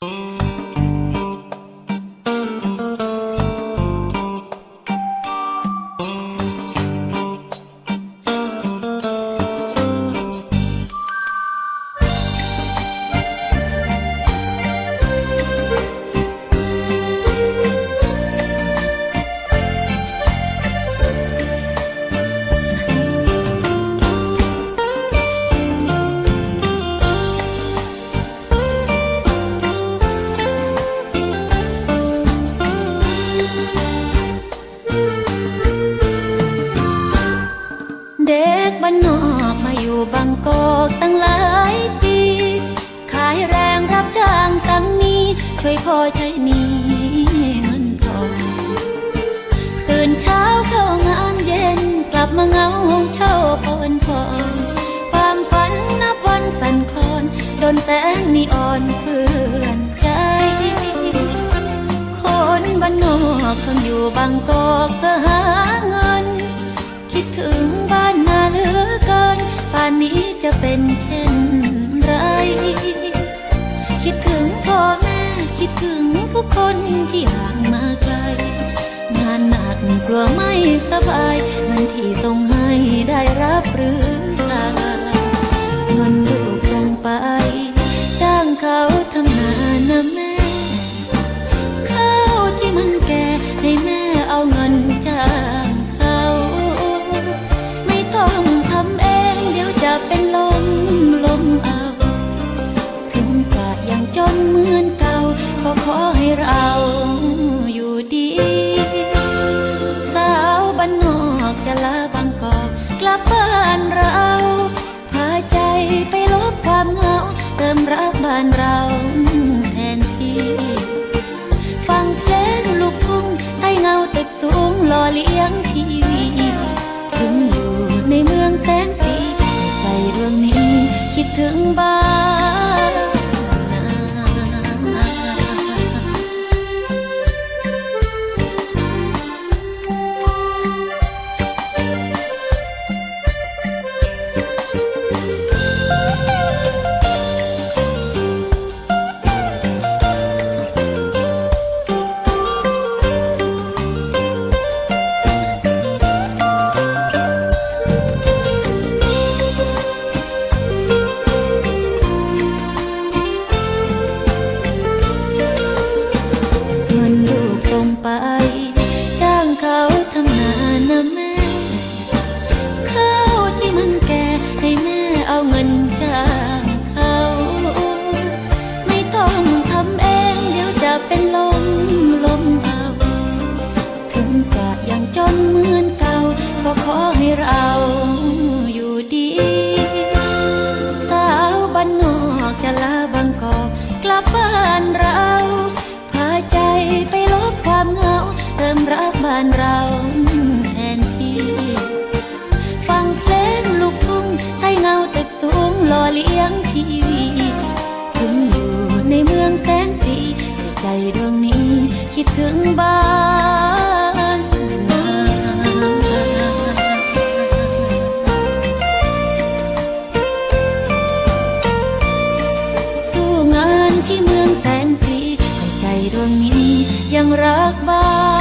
Oh. เด็กบ้านนอกมาอยู่บางกอกตั้งหลายปี ขายแรงรับจ้างตั้งนี้ ช่วยพ่อใช้นี้เงินทองตื่นเช้าเข้างานเย็นกลับมาเงาห้องเช่าพอนพอนความฝันนับวันสั่นคลอนโดนแสงนีออนเพื่อนใจ คนบ้านนอกคนอยู่บางกอกเพื่อหาเงิน คิดถึงานนี้จะเป็นเช่นไร คิดถึงพ่อแม่คิดถึงทุกคนที่ห่างมาไกล งานหนักกลัวไม่สบายเงินที่ต้องให้ได้รับหรือ เดี๋ยวจะเป็นลมล นี้ คิดถึงบ้าน กะยังจนเหมือนเก่า ก็ขอให้เราอยู่ดี สาวบ้านนอกจะลาบางกอกกลับบ้านเราพาใจไปลบความเหงาเติมรักบ้านเราแทนที่ฟังเพลงลูกทุ่งให้เงาตึกสูงหล่อเลี้ยงชีวีถึงอยู่ในเมืองแสงสีแต่ใจดวงนี้คิดถึงบ้าน ยังรักบ้าง